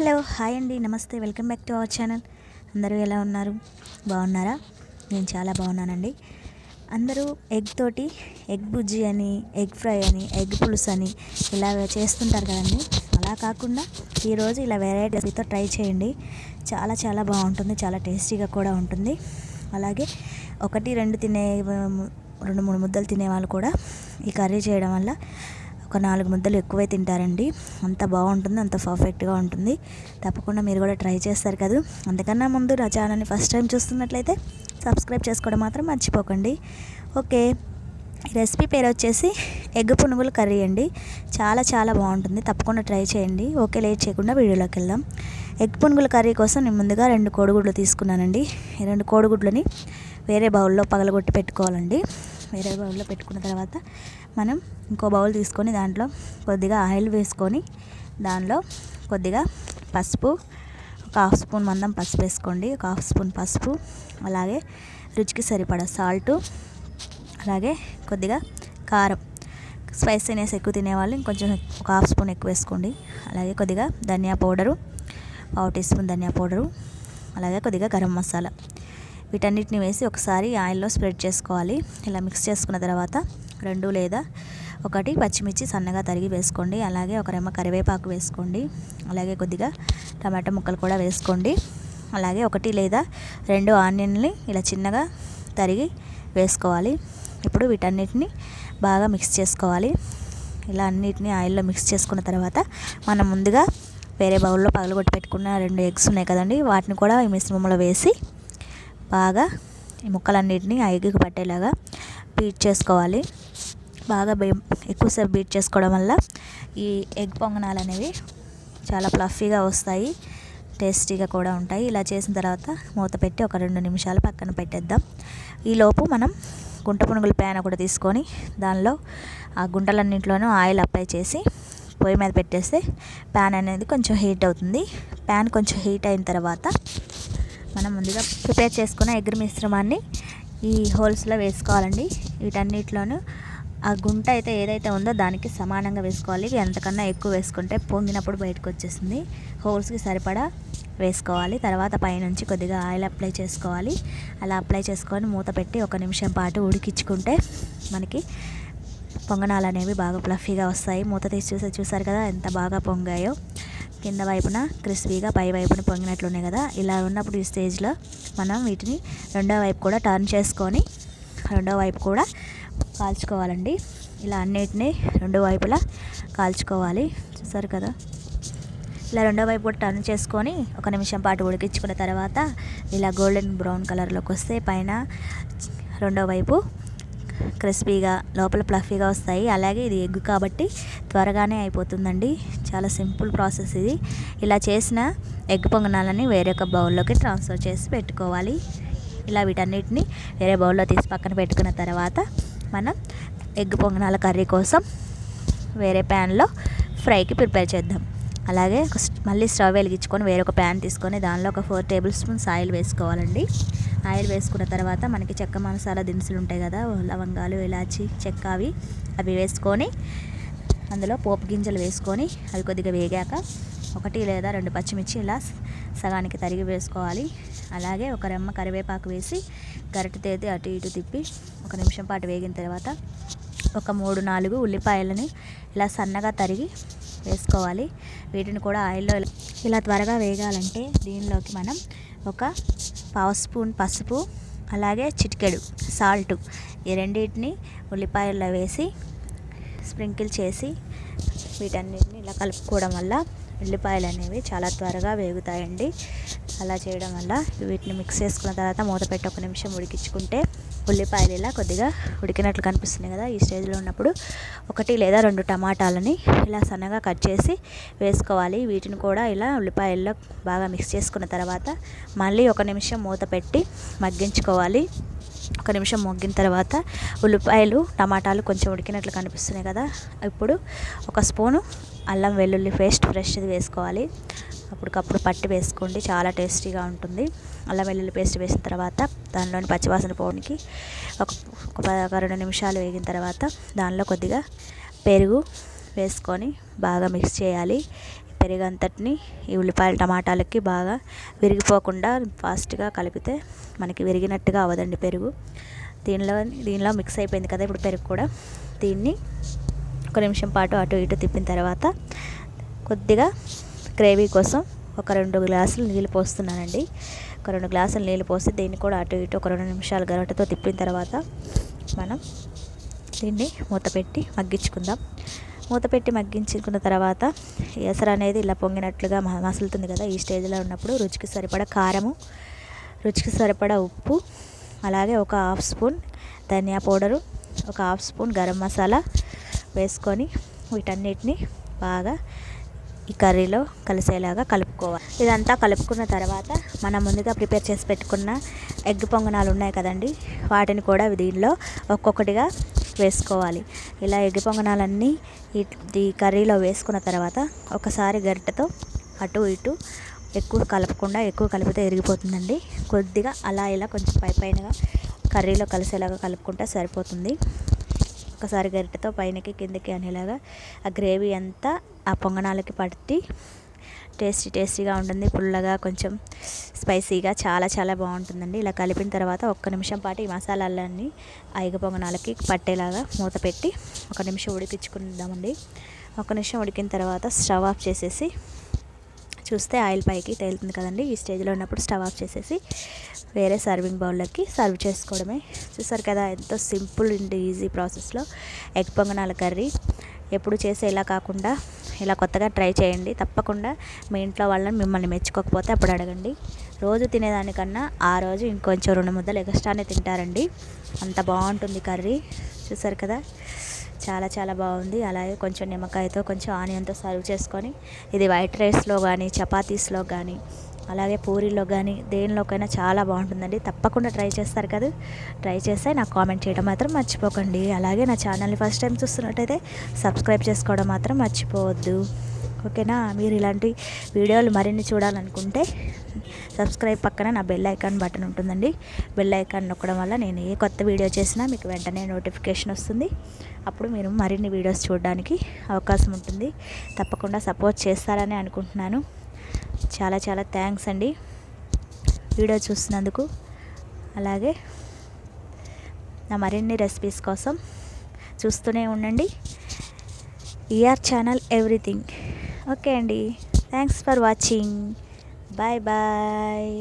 Hello hi అండి. నమస్తే. Welcome back to our channel. అందరూ ఎలా ఉన్నారు? బాగున్నారా? నేను చాలా బాగున్నానండి. అందరూ ఎగ్ తోటి ఎగ్ బుజ్జి అని ఎగ్ ఫ్రై అని ఎగ్ పులుసు అని ఇలా చేస్తుంటారు కదండి. అలా కాకుండా ఈరోజు ఇలా వెరైటీతో ట్రై చేయండి. చాలా చాలా బాగుంటుంది. చాలా టేస్టీగా కూడా ఉంటుంది. అలాగే ఒకటి రెండు తినే రెండు మూడు ముద్దలు తినే వాళ్ళు కూడా ఈ కర్రీ చేయడం వల్ల ఒక నాలుగు ముద్దలు ఎక్కువే తింటారండి. అంత బాగుంటుంది అంత పర్ఫెక్ట్గా ఉంటుంది. తప్పకుండా మీరు కూడా ట్రై చేస్తారు కదా. అంతకన్నా ముందు నా ఛానల్ని ఫస్ట్ టైం చూస్తున్నట్లయితే సబ్స్క్రైబ్ చేసుకోవడం మాత్రం మర్చిపోకండి. ఓకే రెసిపీ పేరు వచ్చేసి ఎగ్ పునుగులు కర్రీ అండి. చాలా చాలా బాగుంటుంది. తప్పకుండా ట్రై చేయండి. ఓకే లేట్ చేయకుండా వీడియోలోకి వెళ్దాం. ఎగ్ పునుగుల కర్రీ కోసం నేను ముందుగా రెండు కోడిగుడ్లు తీసుకున్నానండి. ఈ రెండు కోడిగుడ్లని వేరే బౌల్లో పగలగొట్టి పెట్టుకోవాలండి. వేరే బౌల్లో పెట్టుకున్న తర్వాత మనం ఇంకో బౌల్ తీసుకొని దాంట్లో కొద్దిగా ఆయిల్ వేసుకొని దానిలో కొద్దిగా పసుపు ఒక హాఫ్ స్పూన్ మందం పసుపు వేసుకోండి. ఒక హాఫ్ స్పూన్ పసుపు అలాగే రుచికి సరిపడా సాల్టు అలాగే కొద్దిగా కారం. స్పైసీనెస్ ఎక్కువ తినేవాళ్ళు ఇంకొంచెం ఒక హాఫ్ స్పూన్ ఎక్కువ వేసుకోండి. అలాగే కొద్దిగా ధనియా పౌడరు పావు టీ స్పూన్ ధనియా పౌడరు అలాగే కొద్దిగా గరం మసాలా. వీటన్నిటిని వేసి ఒకసారి ఆయిల్లో స్ప్రెడ్ చేసుకోవాలి. ఇలా మిక్స్ చేసుకున్న తర్వాత రెండు లేదా ఒకటి పచ్చిమిర్చి సన్నగా తరిగి వేసుకోండి. అలాగే ఒక రెమ్మ కరివేపాకు వేసుకోండి. అలాగే కొద్దిగా టమాటా ముక్కలు కూడా వేసుకోండి. అలాగే ఒకటి లేదా రెండు ఆనియన్ని ఇలా చిన్నగా తరిగి వేసుకోవాలి. ఇప్పుడు వీటన్నిటిని బాగా మిక్స్ చేసుకోవాలి. ఇలా అన్నిటిని ఆయిల్లో మిక్స్ చేసుకున్న తర్వాత మనం ముందుగా వేరే బౌల్లో పగలగొట్టి పెట్టుకున్న రెండు ఎగ్స్ ఉన్నాయి కదండి. వాటిని కూడా ఈ మిశ్రమంలో వేసి బాగా ఈ ముక్కలన్నిటిని ఆ పట్టేలాగా బీట్ చేసుకోవాలి. బాగా ఎక్కువసేపు బీట్ చేసుకోవడం వల్ల ఈ ఎగ్ పొంగనాలు అనేవి చాలా ఫ్లఫీగా వస్తాయి టేస్టీగా కూడా ఉంటాయి. ఇలా చేసిన తర్వాత మూత పెట్టి ఒక రెండు నిమిషాలు పక్కన పెట్టేద్దాం. ఈలోపు మనం గుంట పునుగుల ప్యాన్ కూడా తీసుకొని దానిలో ఆ గుంటలన్నింటిలోనూ ఆయిల్ అప్లై చేసి పొయ్యి మీద పెట్టేస్తే ప్యాన్ అనేది కొంచెం హీట్ అవుతుంది. ప్యాన్ కొంచెం హీట్ అయిన తర్వాత మనం ముందుగా ప్రిపేర్ చేసుకున్న ఎగ్ మిశ్రమాన్ని ఈ హోల్స్లో వేసుకోవాలండి. వీటన్నిటిలోనూ ఆ గుంట అయితే ఏదైతే ఉందో దానికి సమానంగా వేసుకోవాలి. ఎంతకన్నా ఎక్కువ వేసుకుంటే పొంగినప్పుడు బయటకు వచ్చేసింది. హోల్స్కి సరిపడా వేసుకోవాలి. తర్వాత పైనుంచి కొద్దిగా ఆయిల్ అప్లై చేసుకోవాలి. అలా అప్లై చేసుకొని మూత పెట్టి ఒక నిమిషం పాటు ఉడికించుకుంటే మనకి పొంగనాలు అనేవి బాగా ఫ్లఫీగా వస్తాయి. మూత తీసి చూసి చూసారు కదా ఎంత బాగా పొంగాయో. కింద వైపున క్రిస్పీగా పై వైపున పొంగినట్లున్నాయి కదా. ఇలా ఉన్నప్పుడు ఈ స్టేజ్లో మనం వీటిని రెండో వైపు కూడా టర్న్ చేసుకొని రెండో వైపు కూడా కాల్చుకోవాలండి. ఇలా అన్నిటిని రెండు వైపులా కాల్చుకోవాలి. చూసారు కదా? ఇలా రెండో వైపు కూడా టర్న్ చేసుకొని ఒక నిమిషం పాటు ఉడికించుకున్న తర్వాత ఇలా గోల్డెన్ బ్రౌన్ కలర్లోకి వస్తే పైన రెండో వైపు క్రిస్పీగా లోపల ప్లఫీగా వస్తాయి. అలాగే ఇది ఎగ్ కాబట్టి త్వరగానే అయిపోతుందండి. చాలా సింపుల్ ప్రాసెస్ ఇది. ఇలా చేసిన ఎగ్ పొంగనాలని వేరొక బౌల్లోకి ట్రాన్స్ఫర్ చేసి పెట్టుకోవాలి. ఇలా వీటన్నిటిని వేరే బౌల్లో తీసి పక్కన పెట్టుకున్న తర్వాత మనం ఎగ్ పొంగనాల కర్రీ కోసం వేరే ప్యాన్లో ఫ్రైకి ప్రిపేర్ చేద్దాం. అలాగే మళ్ళీ స్టవ్ వెలిగించుకొని వేరొక ప్యాన్ తీసుకొని దానిలో ఒక ఫోర్ టేబుల్ స్పూన్స్ ఆయిల్ వేసుకోవాలండి. ఆయిల్ వేసుకున్న తర్వాత మనకి చెక్క మసాలా దినుసులు ఉంటాయి కదా లవంగాలు ఇలాచి చెక్క అవి అవి వేసుకొని అందులో పోపు గింజలు వేసుకొని అవి కొద్దిగా వేగాక ఒకటి లేదా రెండు పచ్చిమిర్చి ఇలా సగానికి తరిగి వేసుకోవాలి. అలాగే ఒక రెమ్మ కరివేపాకు వేసి గరిటె తేది అటు ఇటు తిప్పి ఒక నిమిషం పాటు వేగిన తర్వాత ఒక మూడు నాలుగు ఉల్లిపాయలని ఇలా సన్నగా తరిగి వేసుకోవాలి. వీటిని కూడా ఆయిల్లో ఇలా త్వరగా వేగాలంటే దీనిలోకి మనం ఒక పావు స్పూన్ పసుపు అలాగే చిటికెడు సాల్ట్ ఈ రెండింటిని ఉల్లిపాయల్లో వేసి స్ప్రింకిల్ చేసి వీటన్నిటిని ఇలా కలుపుకోవడం వల్ల ఉల్లిపాయలు అనేవి చాలా త్వరగా వేగుతాయండి. అలా చేయడం వల్ల వీటిని మిక్స్ చేసుకున్న తర్వాత మూత పెట్టి ఒక నిమిషం ఉడికించుకుంటే ఉల్లిపాయలు ఇలా కొద్దిగా ఉడికినట్లు కనిపిస్తుంది కదా ఈ స్టేజ్లో ఉన్నప్పుడు. ఒకటి లేదా రెండు టమాటాలని ఇలా సన్నగా కట్ చేసి వేసుకోవాలి. వీటిని కూడా ఇలా ఉల్లిపాయల్లో బాగా మిక్స్ చేసుకున్న తర్వాత మళ్ళీ ఒక నిమిషం మూత పెట్టి మగ్గించుకోవాలి. ఒక నిమిషం మొగ్గిన తర్వాత ఉల్లిపాయలు టమాటాలు కొంచెం ఉడికినట్లు కనిపిస్తున్నాయి కదా. ఇప్పుడు ఒక స్పూను అల్లం వెల్లుల్లి పేస్ట్ ఫ్రెష్ది వేసుకోవాలి. అప్పటికప్పుడు పట్టి వేసుకోండి. చాలా టేస్టీగా ఉంటుంది. అల్లం వెల్లుల్లి పేస్ట్ వేసిన తర్వాత దానిలోని పచ్చివాసన పోవడానికి ఒక ఒక రెండు నిమిషాలు వేగిన తర్వాత దానిలో కొద్దిగా పెరుగు వేసుకొని బాగా మిక్స్ చేయాలి. పెరుగు అంతటిని ఈ ఉల్లిపాయలు టమాటాలకి బాగా విరిగిపోకుండా ఫాస్ట్గా కలిపితే మనకి విరిగినట్టుగా అవ్వదండి పెరుగు. దీనిలో దీనిలో మిక్స్ అయిపోయింది కదా ఇప్పుడు పెరుగు కూడా. దీన్ని ఒక నిమిషం పాటు అటు ఇటు తిప్పిన తర్వాత కొద్దిగా గ్రేవీ కోసం ఒక రెండు గ్లాసులు నీళ్ళు పోస్తున్నానండి. ఒక రెండు గ్లాసులు నీళ్ళు పోసి దీన్ని కూడా అటు ఇటు ఒక రెండు నిమిషాలు గరటతో తిప్పిన తర్వాత మనం దీన్ని మూత పెట్టి మగ్గించుకుందాం. మూత పెట్టి మగ్గించుకున్న తర్వాత ఎసరు అనేది ఇలా పొంగినట్లుగా మ- మసులుతుంది కదా ఈ స్టేజ్లో ఉన్నప్పుడు రుచికి సరిపడ కారము రుచికి సరిపడ ఉప్పు అలాగే ఒక హాఫ్ స్పూన్ ధనియా పౌడరు ఒక హాఫ్ స్పూన్ గరం మసాలా వేసుకొని వీటన్నిటిని బాగా ఈ కర్రీలో కలిసేలాగా కలుపుకోవాలి. ఇదంతా కలుపుకున్న తర్వాత మనం ముందుగా ప్రిపేర్ చేసి పెట్టుకున్న ఎగ్ పొంగనాలు ఉన్నాయి కదండి. వాటిని కూడా దీనిలో ఒక్కొక్కటిగా వేసుకోవాలి. ఇలా ఎగ్ పొంగనాలన్నీ ఈ ఈ కర్రీలో వేసుకున్న తర్వాత ఒకసారి గరిటెతో అటు ఇటు ఎక్కువ కలపకుండా ఎక్కువ కలిపితే ఎరిగిపోతుందండి. కొద్దిగా అలా ఇలా కొంచెం పై పైనగా కర్రీలో కలిసేలాగా కలుపుకుంటే సరిపోతుంది. ఒక్కసారి గరిటెతో పైనకి కిందకి అనేలాగా ఆ గ్రేవీ అంతా ఆ పొంగనాలకి పట్టి టేస్టీ టేస్టీగా ఉంటుంది. పుల్లగా కొంచెం స్పైసీగా చాలా చాలా బాగుంటుందండి. ఇలా కలిపిన తర్వాత ఒక్క నిమిషం పాటు ఈ మసాలాలన్నీ ఐగ పొంగనాలకి పట్టేలాగా మూత పెట్టి ఒక నిమిషం ఉడికించుకుందామండి. ఒక నిమిషం ఉడికిన తర్వాత స్టవ్ ఆఫ్ చేసేసి చూస్తే ఆయిల్ పైకి తేలుతుంది కదండి. ఈ స్టేజ్లో ఉన్నప్పుడు స్టవ్ ఆఫ్ చేసేసి వేరే సర్వింగ్ బౌల్లోకి సర్వ్ చేసుకోవడమే. చూసారు కదా ఎంతో సింపుల్ అండ్ ఈజీ ప్రాసెస్లో. ఎగ్ పొంగనాల కర్రీ. ఎప్పుడు చేసే ఇలా కాకుండా ఇలా కొత్తగా ట్రై చేయండి. తప్పకుండా మీ ఇంట్లో వాళ్ళని మిమ్మల్ని మెచ్చుకోకపోతే అప్పుడు అడగండి. రోజు తినేదానికన్నా ఆ రోజు ఇంకొంచెం రెండు ముద్దలు ఎగస్ట్రానే తింటారండి. అంత బాగుంటుంది కర్రీ. చూసారు కదా? చాలా చాలా బాగుంది. అలాగే కొంచెం నిమ్మకాయతో కొంచెం ఆనియన్తో సర్వ్ చేసుకొని ఇది వైట్ రైస్లో కానీ చపాతీస్లో కానీ అలాగే పూరీలో కానీ దేనిలోకైనా చాలా బాగుంటుందండి. తప్పకుండా ట్రై చేస్తారు కదా? ట్రై చేస్తే నాకు కామెంట్ చేయడం మాత్రం మర్చిపోకండి. అలాగే నా ఛానల్ని ఫస్ట్ టైం చూస్తున్నట్టయితే సబ్స్క్రైబ్ చేసుకోవడం మాత్రం మర్చిపోవద్దు. ఓకేనా? మీరు ఇలాంటి వీడియోలు మరిన్ని చూడాలనుకుంటే సబ్స్క్రైబ్ పక్కన నా బెల్ ఐకాన్ బటన్ ఉంటుందండి. బెల్ ఐకాన్ నొక్కడం వల్ల నేను ఏ కొత్త వీడియో చేసినా మీకు వెంటనే నోటిఫికేషన్ వస్తుంది. అప్పుడు మీరు మరిన్ని వీడియోస్ చూడడానికి అవకాశం ఉంటుంది. తప్పకుండా సపోర్ట్ చేస్తారని అనుకుంటున్నాను. చాలా చాలా థ్యాంక్స్ అండి వీడియో చూసినందుకు. అలాగే నా మరిన్ని రెసిపీస్ కోసం చూస్తూనే ఉండండి. ER channel everything. ఓకే అండి. Thanks for watching bye bye